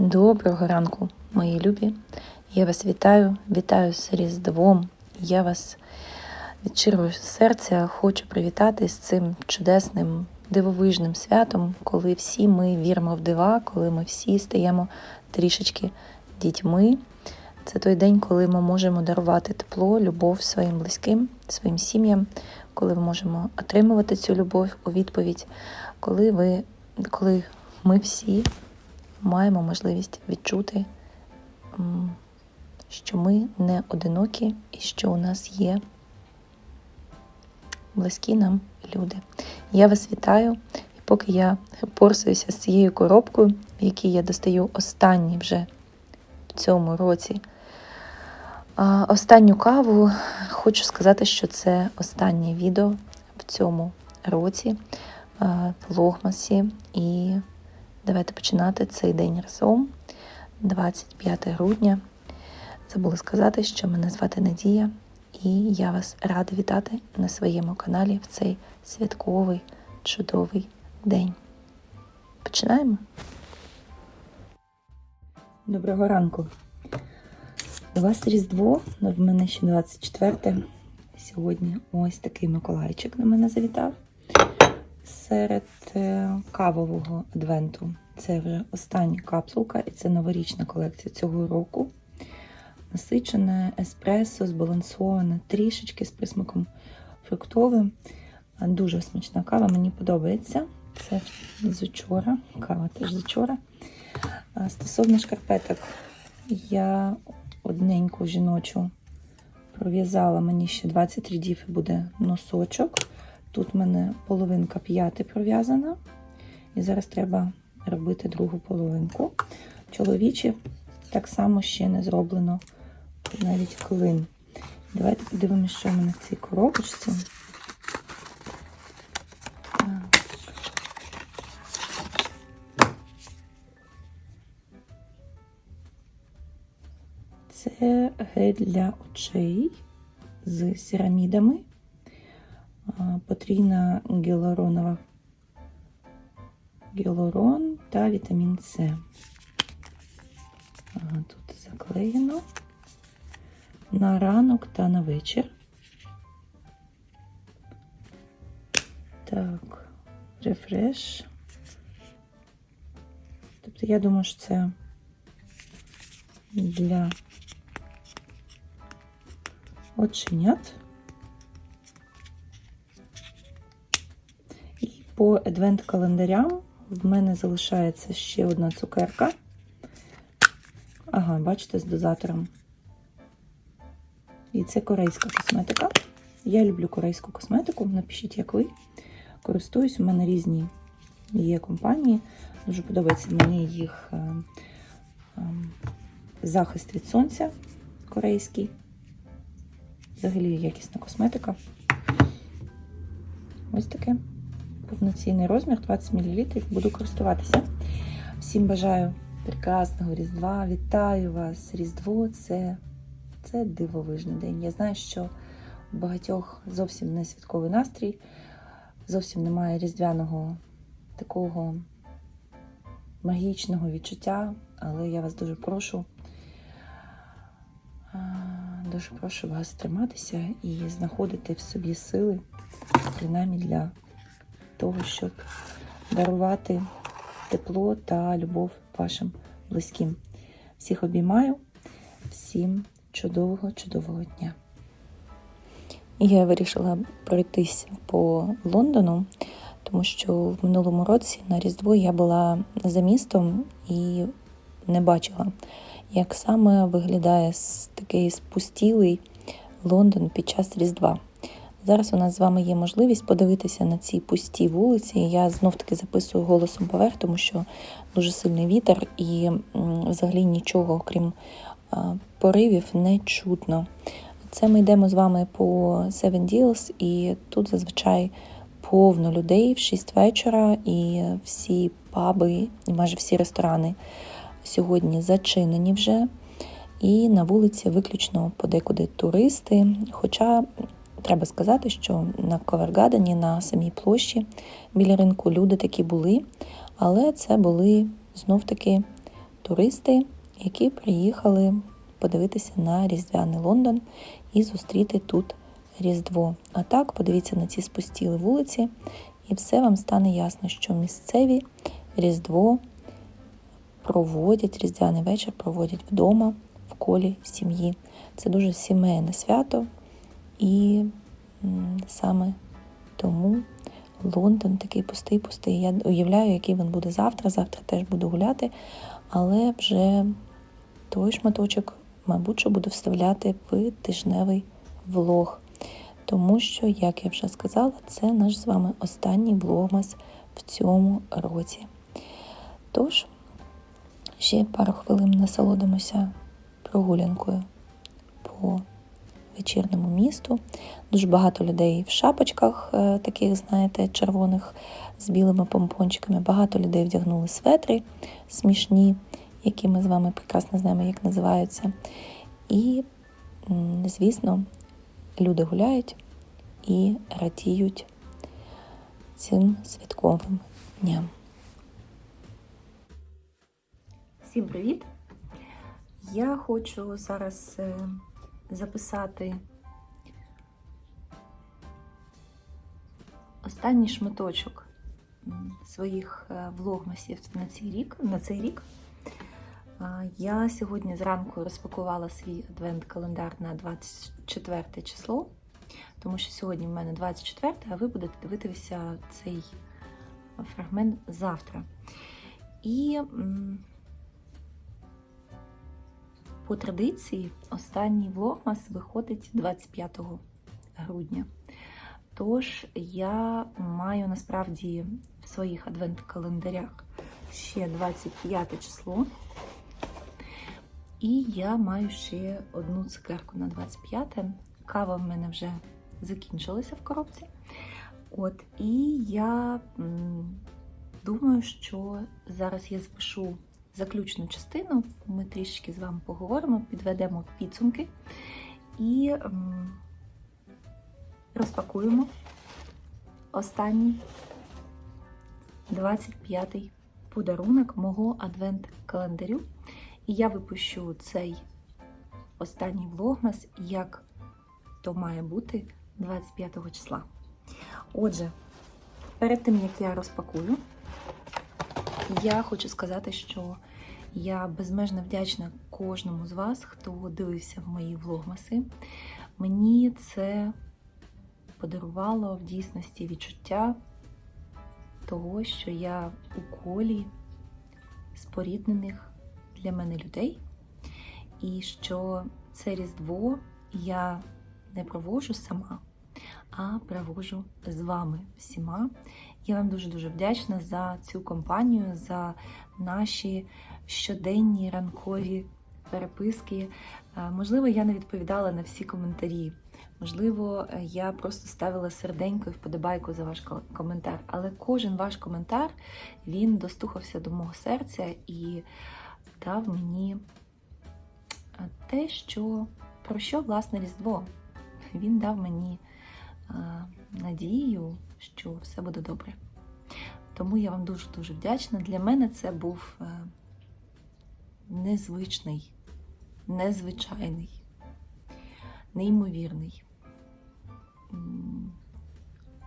Доброго ранку, мої любі. Я вас вітаю, вітаю з Різдвом. Я вас від щирого серця хочу привітати з цим чудесним дивовижним святом, коли всі ми віримо в дива, коли ми всі стаємо трішечки дітьми. Це той день, коли ми можемо дарувати тепло, любов своїм близьким, своїм сім'ям, коли ми можемо отримувати цю любов у відповідь, коли ви, коли ми всі маємо можливість відчути, що ми не одинокі і що у нас є близькі нам люди. Я вас вітаю, і поки я порсуюся з цією коробкою, в якій я достаю останній вже в цьому році. Останню каву хочу сказати, що це останнє відео в цьому році в Логмасі. І давайте починати цей день разом. 25 грудня. Забула сказати, що мене звати Надія, і я вас рада вітати на своєму каналі в цей святковий чудовий день. Починаємо. Доброго ранку. У вас Різдво, ну, в мене ще 24. Сьогодні ось такий Миколайчик до мене завітав. Серед е, кавового адвенту. Це вже остання капсулка, і це новорічна колекція цього року. Насичене еспресо, збалансоване, трішечки з присмаком фруктовим. Дуже смачна кава, мені подобається. Це з учора. Кава теж з учора. Стосовно шкарпеток, я одненьку жіночу пров'язала, мені ще 23 діфи буде носочок. Тут в мене половинка п'яти пров'язана. І зараз треба робити другу половинку. Чоловічі так само ще не зроблено навіть клин. Давайте подивимося, що в мене в цій коробочці. Це гель для очей з сірамідами. А, Потрійна гіалуронова гіалурон та вітамін С. Тут заклеєно на ранок та на вечір. Так, рефреш. Тобто, я думаю, що це для оченят. По адвент-календарям в мене залишається ще одна цукерка. Ага, бачите, з дозатором. І це корейська косметика. Я люблю корейську косметику. Напишіть, як ви. Користуюсь, у мене різні є компанії. Дуже подобається мені їх е, е, захист від сонця корейський. Взагалі якісна косметика. Ось таке повноцінний розмір 20 мл. Буду користуватися. Всім бажаю прекрасного Різдва. Вітаю вас! Різдво це, це дивовижний день. Я знаю, що у багатьох зовсім не святковий настрій, зовсім немає різдвяного такого магічного відчуття, але я вас дуже прошу. Дуже прошу вас триматися і знаходити в собі сили, принаймні для того, щоб дарувати тепло та любов вашим близьким. Всіх обіймаю, всім чудового, чудового дня. Я вирішила пройтись по Лондону, тому що в минулому році на Різдво я була за містом і не бачила, як саме виглядає такий спустілий Лондон під час Різдва. Зараз у нас з вами є можливість подивитися на ці пусті вулиці. Я знов таки записую голосом поверх, тому що дуже сильний вітер і взагалі нічого, окрім поривів, не чутно. Це ми йдемо з вами по Seven Deals, і тут зазвичай повно людей в 6 вечора, і всі паби, і майже всі ресторани сьогодні зачинені вже. І на вулиці виключно подекуди туристи. Хоча треба сказати, що на Ковергадені, на самій площі біля ринку люди такі були, але це були знов таки туристи, які приїхали подивитися на Різдвяний Лондон і зустріти тут Різдво. А так, подивіться на ці спустілі вулиці, і все вам стане ясно, що місцеві Різдво проводять, Різдвяний вечір проводять вдома в колі сім'ї. Це дуже сімейне свято, і саме тому Лондон такий пустий, пустий. Я уявляю, який він буде завтра. Завтра теж буду гуляти, але вже той шматочок, мабуть, що буду вставляти в тижневий влог. Тому що, як я вже сказала, це наш з вами останній влогмас в цьому році. Тож, ще пару хвилин насолодимося прогулянкою по вечірньому місту. Дуже багато людей в шапочках, е, таких, знаєте, червоних з білими помпончиками. Багато людей вдягнули светри смішні, які ми з вами прекрасно знаємо, як називаються. І, звісно, люди гуляють і радіють цим святковим дням. Всім привіт! Я хочу зараз е, записати останній шматочок своїх е, влогмасів на цей рік. На цей рік. Я сьогодні зранку розпакувала свій адвент-календар на 24 число, тому що сьогодні в мене 24, а ви будете дивитися цей фрагмент завтра. І по традиції останній влогмас виходить 25 грудня. Тож я маю насправді в своїх адвент-календарях ще 25 число. І я маю ще одну цукерку на 25. Кава в мене вже закінчилася в коробці. От, і я думаю, що зараз я запишу заключну частину. Ми трішки з вами поговоримо, підведемо підсумки і розпакуємо останній 25-й подарунок мого адвент-календарю. І я випущу цей останній влогмас, як то має бути 25 числа. Отже, перед тим як я розпакую, я хочу сказати, що я безмежно вдячна кожному з вас, хто дивився в мої влогмаси. Мені це подарувало в дійсності відчуття того, що я у колі споріднених для мене людей, і що це Різдво я не проводжу сама, а проводжу з вами всіма. Я вам дуже-дуже вдячна за цю компанію, за наші щоденні ранкові переписки. Е, Можливо, я не відповідала на всі коментарі. Можливо, е, я просто ставила серденько і вподобайку за ваш коментар. Але кожен ваш коментар він достухався до мого серця і дав мені е, те, що про що власне Різдво. Він дав мені надію, що все буде добре. Тому я вам дуже дуже вдячна. Для мене це був незвичний, незвичайний, неймовірний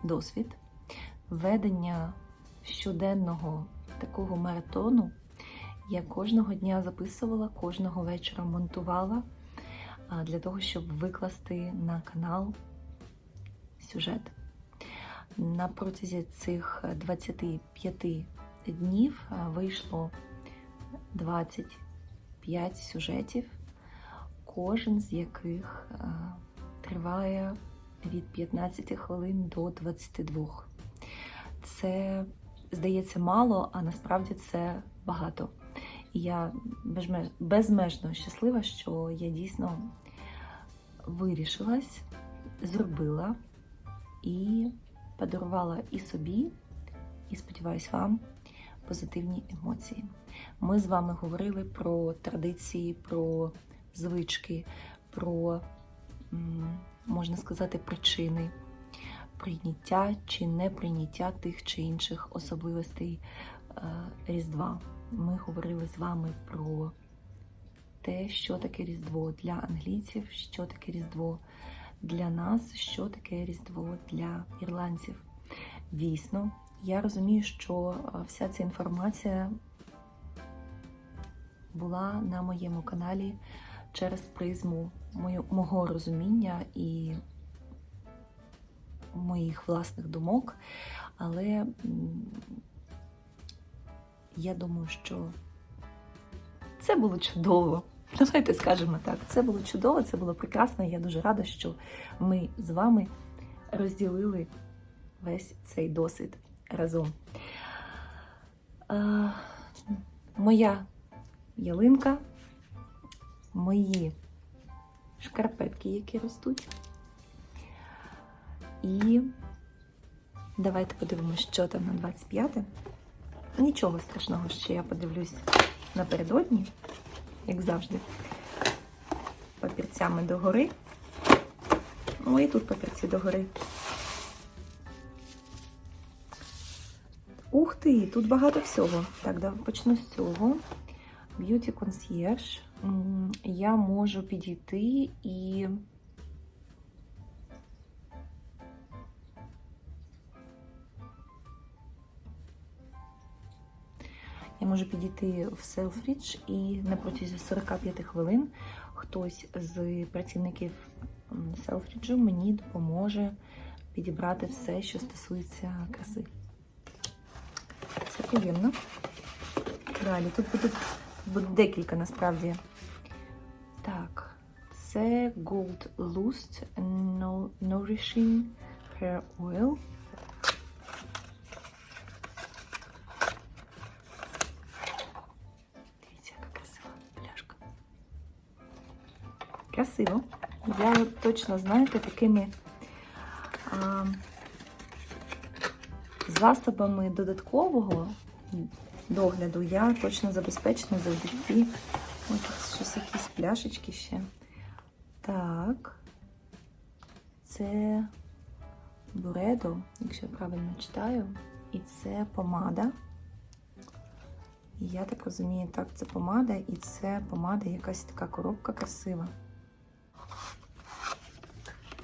досвід ведення щоденного такого маратону. Я кожного дня записувала, кожного вечора монтувала для того, щоб викласти на канал сюжет. На протязі цих 25 днів вийшло 20 5 сюжетів, кожен з яких е, триває від 15 хвилин до 22. Це, здається, мало, а насправді це багато. І я безмежно щаслива, що я дійсно вирішилась, зробила і подарувала і собі, і сподіваюсь, вам позитивні емоції. Ми з вами говорили про традиції, про звички, про, можна сказати, причини прийняття чи неприйняття тих чи інших особливостей е, Різдва. ми говорили з вами про те, що таке Різдво для англійців, що таке Різдво для нас, що таке Різдво для ірландців. Дійсно, я розумію, що вся ця інформація була на моєму каналі через призму мого розуміння і моїх власних думок. Але я думаю, що це було чудово. Давайте скажемо так. Це було чудово, це було прекрасно. Я дуже рада, що ми з вами розділили весь цей досвід разом. А, моя ялинка, мої шкарпетки, які ростуть. І давайте подивимося, що там на 25. те Нічого страшного, що я подивлюсь напередодні, як завжди, папірцями догори. Ну і тут папірці догори. Ти, тут багато всього. Так, да, почну з цього. Beauty Concierge. Я можу підійти і. Я можу підійти в Selfridge і на протязі 45 хвилин хтось з працівників Selfridge мені допоможе підібрати все, що стосується краси. Це приємно. Далі, тут буде, буде декілька насправді. Так, це Gold Lust Nourishing Hair Oil. Дивіться, яка красива пляшка. Красиво. Я точно, знаєте, такими а, засобами додаткового догляду я точно забезпечена завдяки. Ось щось якісь пляшечки ще. Так. Це Буредо, якщо я правильно читаю. І це помада. Я так розумію, так, це помада, і це помада якась така коробка красива.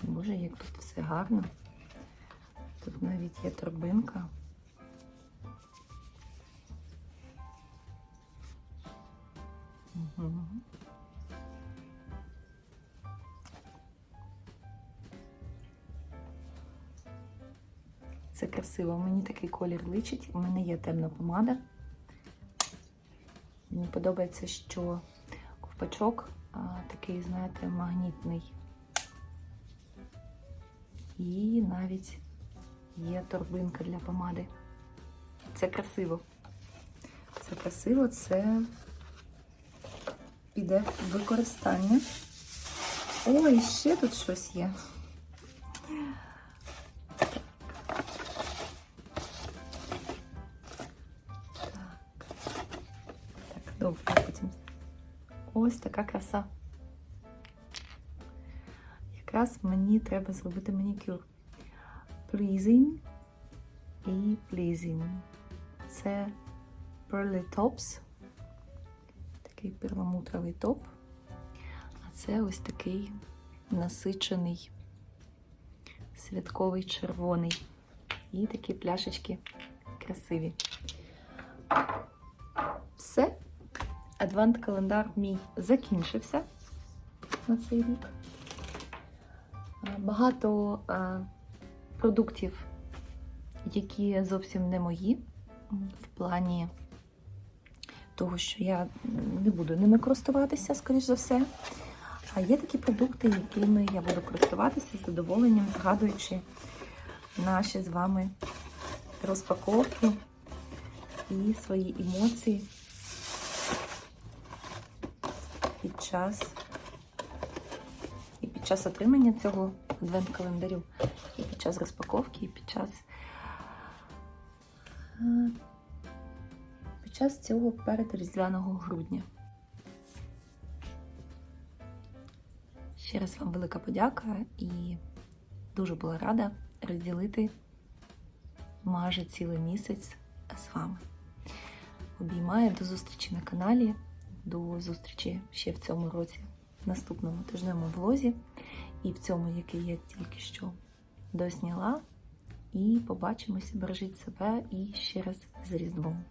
Боже, як тут все гарно. Тут навіть є торбинка. Мгм. Це красиво. Мені такий колір личить. У мене є темна помада. Мені подобається, що ковпачок а, такий, знаєте, магнітний. І навіть є торбинка для помади. Це красиво. Це красиво, це піде в використання. Ой, ще тут щось є. Так. Так, добре, потім. Ось така краса. Якраз мені треба зробити манікюр. Pleasing і pleasing. Це Pearly Tops. Такий перламутровий топ. А це ось такий насичений святковий червоний. І такі пляшечки красиві. Все. Адвант-календар мій закінчився на цей рік. Багато а, продуктів, які зовсім не мої, в плані того, що я не буду ними користуватися, скоріш за все. А є такі продукти, якими я буду користуватися з задоволенням, згадуючи наші з вами розпаковки і свої емоції під час і під час отримання цього адвент-календарю, і під час розпаковки, і під час е, під час цього передріздвяного грудня. Ще раз вам велика подяка і дуже була рада розділити майже цілий місяць з вами. обіймає. До зустрічі на каналі. До зустрічі ще в цьому році, в наступному тижневому влозі, і в цьому, який я тільки що досняла. І побачимося, бережіть себе і ще раз з Різдвом.